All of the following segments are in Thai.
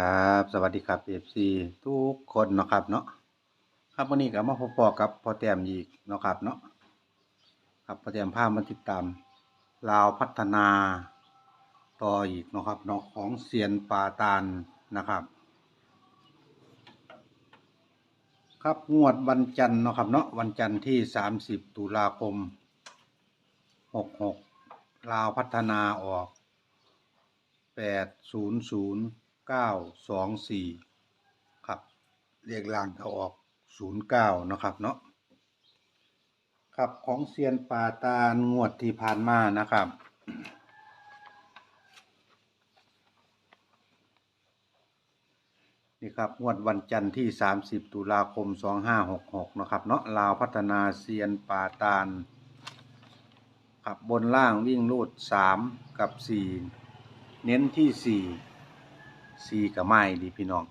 ครับ สวัสดีครับ FC ทุกคนนะครับเนาะครับวันนี้ก็มาพบกับพอแต้มอีกนะครับเนาะครับพอแต้มพามาติดตามลาวพัฒนาต่ออีกนะครับเนาะของเซียนปาตานนะครับ ครับงวดวันจันทร์นะครับเนาะวันจันทร์ที่ 30 ตุลาคม 66ลาวพัฒนาออกแปดศูนย์ศูนย์ เก้าสองสี่ครับเรียกลางเขาออกศูนย์เก้านะครับเนาะครับของเซียนป่าตางวดที่ผ่านมานะครับนี่ครับงวดวันจันทร์ที่ 30 ตุลาคม 2566 นะครับเนาะลาวพัฒนาเซียนป่าตาลครับบนล่างวิ่งรูด 3 กับ 4 เน้นที่ 4 สี่กับไม้ดีพี่น้อง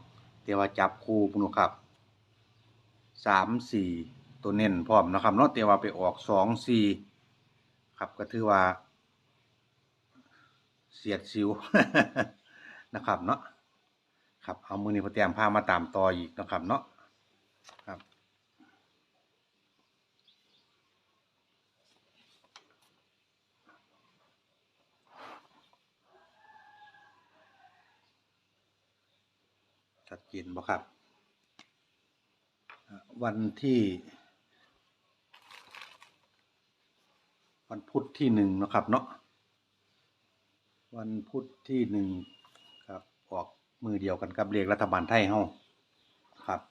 แต่ว่าจับคู่พวกหนูครับสามสี่ตัวเน้นพร้อมนะครับเนาะแต่ว่าไปออกสองสี่ครับก็ถือว่า เสียดสิวนะครับเนาะครับเอามือนี้พอเตรียมผ้ามาตามต่ออีกนะครับเนาะครับ ชัดเจนบ่ครับ วันที่ วันพุธที่หนึ่งนะครับเนาะวันพุธที่หนึ่งครับ ออกมือเดียวกันกับเรียกรัฐบาลไทยเฮาครับ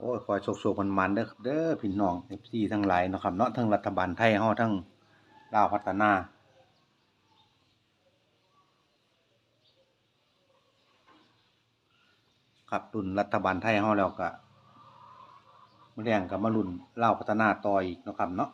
โอ้ยคอยโศกๆมันๆเด้อเด้อพี่น้องเอฟซีทั้งหลายเนาะครับเนาะทั้งรัฐบาลไทยเฮาทั้งลาวพัฒนาครับรุ่นรัฐบาลไทยเฮาแล้วก็มาแรงกับมารุ่นลาวพัฒนาต่ออีกนะครับเนาะ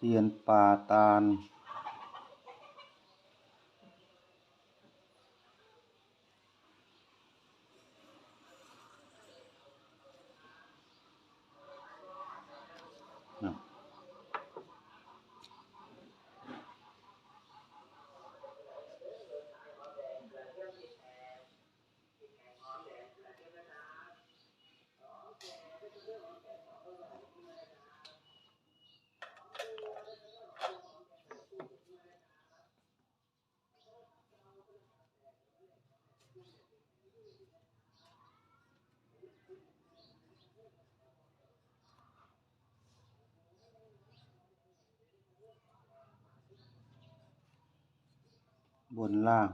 เซียนปาตาล บนล่าง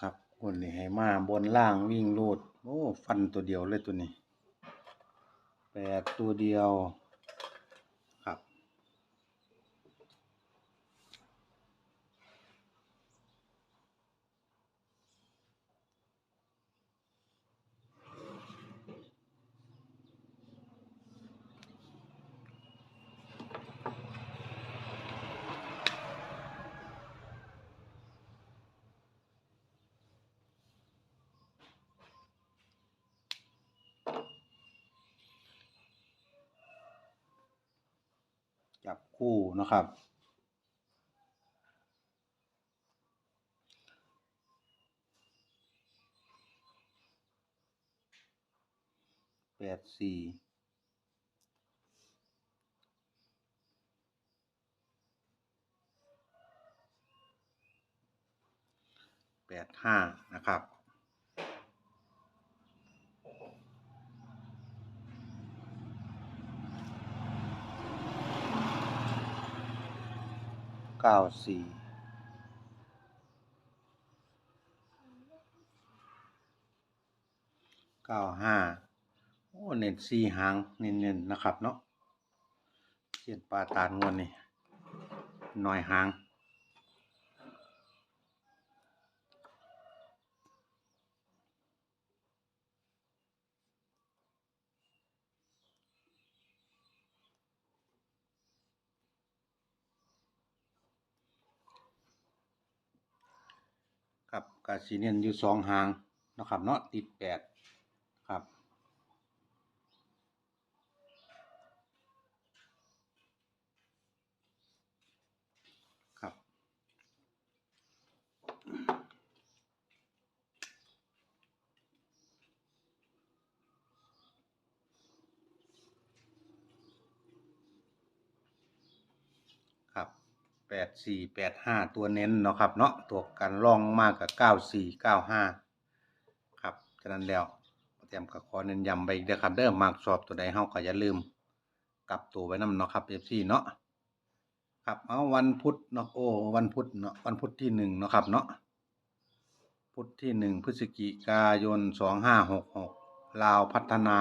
ครับบนนี่ให้มาบนล่างวิ่งรูด อ้ฟันตัวเดียวเลยตัวนี้แปดตัวเดียว จับคู่นะครับ แปดสี่แปดห้านะครับ เก้าสี่เก้าห้าโอ้เน้นสี่หางเน้นๆนะครับเนาะเสียนปลาตาลงวนนี่หน่อยหาง ครับกาซีเนียนอยู่สองหางนะครับเนาะติดแปดครับครับ ครับ แปดสี่แปดห้าตัวเน้นเนาะครับเนาะตัวกันรองมากกับเก้าสี่เก้าห้าครับฉะนั้นแล้วเตรียมกับขอเน้นย้ำไปอีกเด้อครับเด้อมากสอบตัวใดเฮาก็อย่าลืม กลับตัวไว้นำเนาะครับเอฟซีเนาะครับเอาวันพุธเนาะโอ้วันพุธเนาะวันพุธที่หนึ่งเนาะครับเนาะพุธที่หนึ่งพฤศจิกายนสองห้าหกหกลาวพัฒนา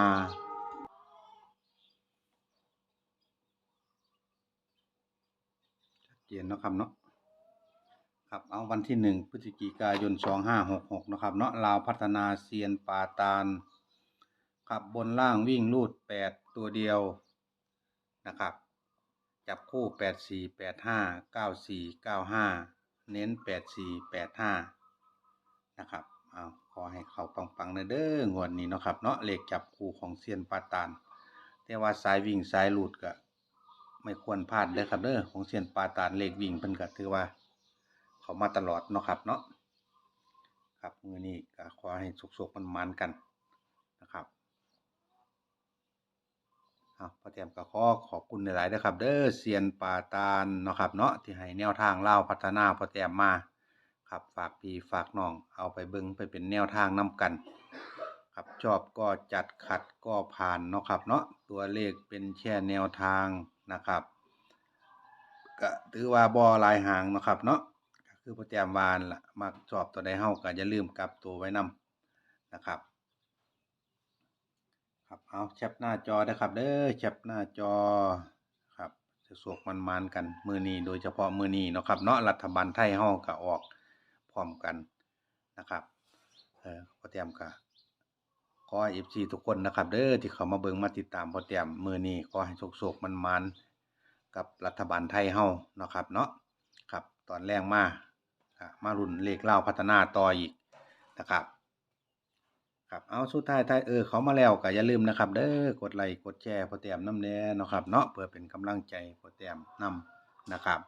ชัด เจนเนาะครับเนาะครับเอาวันที่หนึ่งพฤศจิกายนสองห้าหกหกนะครับเนาะลาวพัฒนาเซียนป่าตาลครับบนล่างวิ่งลูดแปดตัวเดียวนะครับ จับคู่แปดสี่แปดห้าเก้าสี่เก้าห้าเน้นแปดสี่แปดห้านะครับเอาขอให้เขาปังๆเด้องวดนี้เนาะครับเนาะเลขจับคู่ของเซียนป่าตาลแต่ว่าสายวิ่งสายหลุดก็ ไม่ควรพลาดเด้อครับเด้อของเซียนปาตานเลขวิ่งเพิ่นก็ถือว่า เขามาตลอดเนาะครับเนาะครับมื้อนี้ก็ขอให้สุกๆมันๆกันนะครับเอาพอแต้มก็ขอขอบคุณหลายๆเด้อครับ เด้อเซียนปาตานเนาะครับเนาะที่ให้แนวทางเล่าพัฒนาพอแต้มมาครับฝากพี่ฝากน้องเอาไปเบิ่งไปเป็นแนวทางนํกัน ครับชอบก็จัดขัดก็ผ่านเนาะครับเนาะตัวเลขเป็นแค่แนวทางนะครับก็ถือว่าบ่หลายหางเนาะครับเนาะคือโปรแกรมวานละมักชอบตัวใดเฮาก็อย่าลืมกลับตัวไว้นํนะครับครับเอาแคปหน้าจอนะครับเด้อแคปหน้าจอครับจะสวกมันๆกันมือนี้โดยเฉพาะมือนี้เนาะครับเนาะรัฐบาลไทยเฮาก็ออกพร้อมกันนะครับเออโปรแกรมก็ ขอเอฟซีทุกคนนะครับ เด้อที่เขามาเบิ่งมาติดตามพอเตรียมมือนี้ขอให้โชคๆมันๆกับรัฐบาลไทยเฮาเนาะครับเนาะครับตอนแรกมามารุ่นเลขเล่าพัฒนาต่ออีกนะครับครับเอาสุดท้ายท้ายเออเขามาแล้วก็อย่าลืมนะครับ เด้อกดไลค์กดแชร์พอเตรียมน้ำแน่นะครับเนาะเพื่อเป็นกำลังใจพอเตรียมนํนะครับ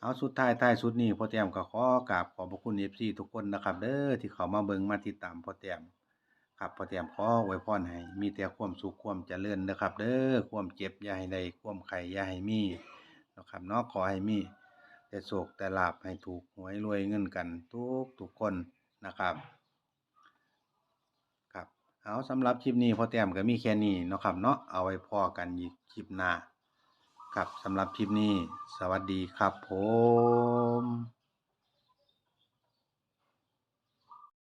เอาสุดท้ายท้ายสุดนี้พอเตรียมก็ขอกราบขอบพระคุณ FC ทุกคนนะครับ เด้อที่เขามาเบิ่งมาติดตามพอเตรียม ครับพอเตรียมขอไว้พรให้มีแต่ความสุขความเจริญนะครับ เด้อความเจ็บอย่าให้ได้ความไข่อย่าให้มีนะครับเนาะขอให้มี แต่โศกแต่ลาบให้ถูกหวยรวยเงินกัน ทุกทุกคนนะครับ ครับเอาสำหรับคลิปนี้พอเตรียมก็มีแค่นี้นะครับเนาะเอาไว้พอกันอีกคลิปหน้าครับสำหรับคลิปนี้ สวัสดีครับผม